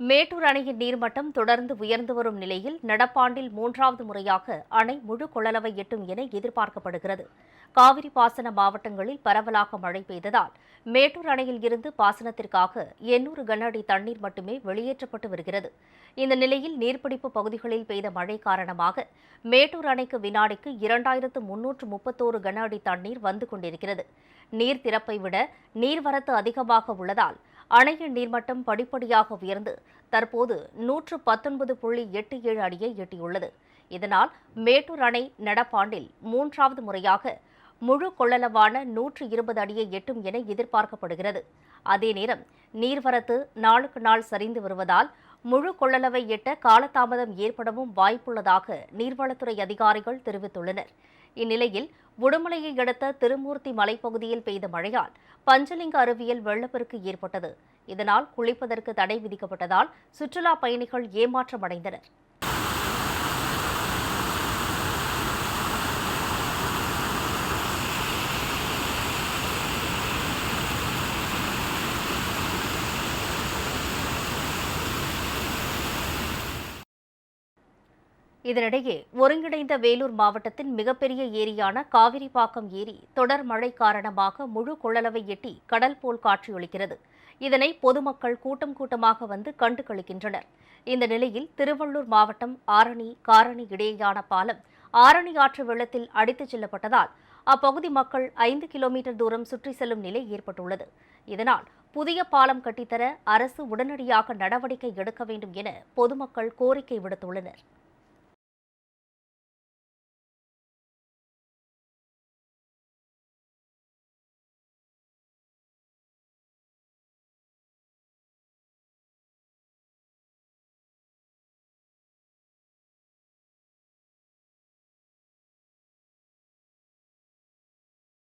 மேட்டூர் அணையின் நீர்மட்டம் தொடர்ந்து உயர்ந்து வரும் நிலையில் நடப்பாண்டில் மூன்றாவது முறையாக அணை முழு கொள்ளளவை எட்டும் என எதிர்பார்க்கப்படுகிறது. காவிரி பாசன மாவட்டங்களில் பரவலாக மழை பெய்ததால் மேட்டூர் அணையில் இருந்து பாசனத்திற்காக எண்ணூறு கன அடி தண்ணீர் மட்டுமே வெளியேற்றப்பட்டு வருகிறது. இந்த நிலையில் நீர்பிடிப்பு பகுதிகளில் பெய்த மழை காரணமாக மேட்டூர் அணைக்கு வினாடிக்கு இரண்டாயிரத்து முன்னூற்று முப்பத்தோரு கன அடி தண்ணீர் வந்து கொண்டிருக்கிறது. நீர் திறப்பை விட நீர்வரத்து அதிகமாக உள்ளதால் அணையின் நீர்மட்டம் படிப்படியாக உயர்ந்து தற்போது நூற்று பத்தொன்பது புள்ளி எட்டு ஏழு அடியை எட்டியுள்ளது. இதனால் மேட்டூர் அணை நடப்பாண்டில் மூன்றாவது முறையாக முழு கொள்ளளவான நூற்று இருபது அடியை எட்டும் என எதிர்பார்க்கப்படுகிறது. அதே நேரம் நீர்வரத்து நாளுக்கு நாள் சரிந்து வருவதால் முழு கொள்ளளவை எட்ட காலதாமதம் ஏற்படவும் வாய்ப்புள்ளதாக நீர்வளத்துறை அதிகாரிகள் தெரிவித்துள்ளனர். இந்நிலையில் உடுமலையை அடுத்த திருமூர்த்தி மலைப்பகுதியில் பெய்த மழையால் பஞ்சலிங்க அருவியில் வெள்ளப்பெருக்கு ஏற்பட்டது. இதனால் குளிப்பதற்கு தடை விதிக்கப்பட்டதால் சுற்றுலா பயணிகள் ஏமாற்றமடைந்தனர். இதனிடையே ஒருங்கிணைந்த வேலூர் மாவட்டத்தின் மிகப்பெரிய ஏரியான காவிரிப்பாக்கம் ஏரி தொடர் மழை காரணமாக முழு கொள்ளளவை எட்டி கடல் போல் காட்சியளிக்கிறது இதனை பொதுமக்கள் கூட்டம் கூட்டமாக வந்து கண்டு கழிக்கின்றனர் இந்த நிலையில் திருவள்ளூர் மாவட்டம் ஆரணி காரணி இடையேயான பாலம் ஆரணி ஆற்று வெள்ளத்தில் அடித்துச் செல்லப்பட்டதால் அப்பகுதி மக்கள் ஐந்து கிலோமீட்டர் தூரம் சுற்றி செல்லும் நிலை ஏற்பட்டுள்ளது. இதனால் புதிய பாலம் கட்டித்தர அரசு உடனடியாக நடவடிக்கை எடுக்க வேண்டும் என பொதுமக்கள் கோரிக்கை விடுத்துள்ளனர்.